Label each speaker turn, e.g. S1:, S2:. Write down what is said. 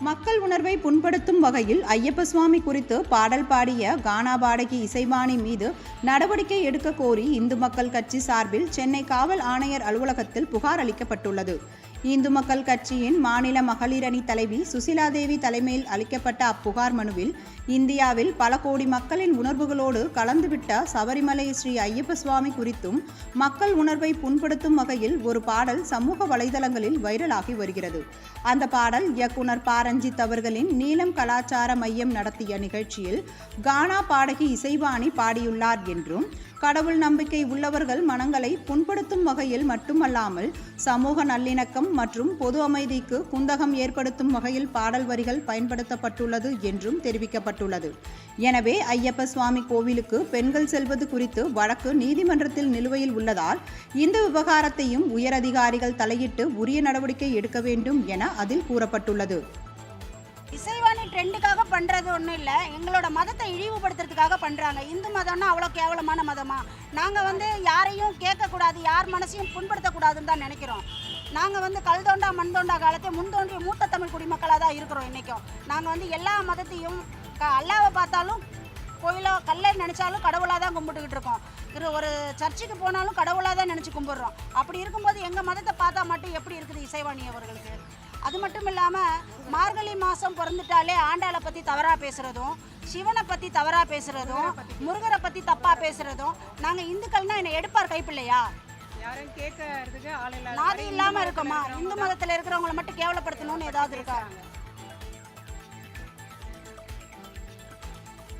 S1: மக்கள் உணர்வை புண்படுத்தும் வகையில் ஐயப்ப சுவாமி குறித்து பாடல் பாடிய கானா பாடகி இசைவாணி மீது நடவடிக்கை எடுக்க கோரி இந்து மக்கள் கட்சி சார்பில் சென்னை காவல் ஆணையர் அலுவலகத்தில் புகார் அளிக்கப்பட்டுள்ளது. இந்து மக்கள் கட்சியின் மாநில மகளிர் அணி தலைவி சுசிலாதேவி தலைமையில் அளிக்கப்பட்ட அப்புகார் மனுவில் இந்தியாவில் பல கோடி மக்களின் உணர்வுகளோடு கலந்துவிட்ட சபரிமலை ஸ்ரீ ஐயப்ப சுவாமி குறித்தும் மக்கள் உணர்வை புண்படுத்தும் வகையில் ஒரு பாடல் சமூக வலைதளங்களில் வைரலாகி வருகிறது. அந்த பாடல் இயக்குனர் ரஞ்சித் அவர்களின் நீலம் கலாச்சார மையம் நடத்திய நிகழ்ச்சியில் கானா பாடகி இசைவாணி பாடியுள்ளார் என்றும் கடவுள் நம்பிக்கை உள்ளவர்கள் மனங்களை புண்படுத்தும் வகையில் மட்டுமல்லாமல் சமூக நல்லிணக்கம் மற்றும் பொது அமைதிக்கு குந்தகம் ஏற்படுத்தும் வகையில் பாடல் வரிகள் பயன்படுத்தப்பட்டுள்ளது என்றும் தெரிவிக்கப்பட்டுள்ளது. எனவே ஐயப்ப சுவாமி கோவிலுக்கு பெண்கள் செல்வது குறித்து வழக்கு நீதிமன்றத்தில் நிலுவையில் உள்ளதால் இந்த விவகாரத்தையும் உயரதிகாரிகள் தலையிட்டு உரிய நடவடிக்கை எடுக்க வேண்டும் என அதில் கூறப்பட்டுள்ளது.
S2: இசைவாணி ட்ரெண்டுக்காக பண்ணுறது ஒன்றும் இல்லை. எங்களோட மதத்தை இழிவுபடுத்துறதுக்காக பண்ணுறாங்க இந்து மதம்னா அவ்வளோ கேவலமான மதமா? நாங்கள் வந்து யாரையும் கேட்கக்கூடாது யார் மனசையும் புண்படுத்தக்கூடாதுன்னு தான் நினைக்கிறோம். நாங்கள் வந்து கல் தோண்டா மண் தோண்டா காலத்தை முன்தோன்றிய மூத்த தமிழ் குடிமக்களாக தான் இருக்கிறோம் இன்றைக்கும் நாங்கள் வந்து எல்லா மதத்தையும் க அல்லாவை பார்த்தாலும் கோயிலோ கல்லை நினச்சாலும் கடவுளாக தான் கும்பிட்டுக்கிட்டு இருக்கோம். ஒரு ஒரு சர்ச்சுக்கு போனாலும் கடவுளாக தான் நினச்சி கும்பிட்றோம். அப்படி இருக்கும்போது எங்கள் மதத்தை பார்த்தா மட்டும் எப்படி இருக்குது இசைவாணி அவர்களுக்கு? அது மட்டும் இல்லாமல் மார்கழி மாதம் பிறந்துட்டாலே ஆண்டாளை பற்றி தவறாக பேசுகிறதும் சிவனை பற்றி தவறாக பேசுகிறதும் முருகரை பற்றி தப்பாக பேசுகிறதும் நாங்கள் இந்துக்கள்னா என்னை எடுப்பார் கைப்பிள்ளையா? நாதி இல்லாமல் இருக்கோமா? இந்து மதத்தில் இருக்கிறவங்கள மட்டும் கேவலப்படுத்தணும்னு ஏதாவது இருக்கா?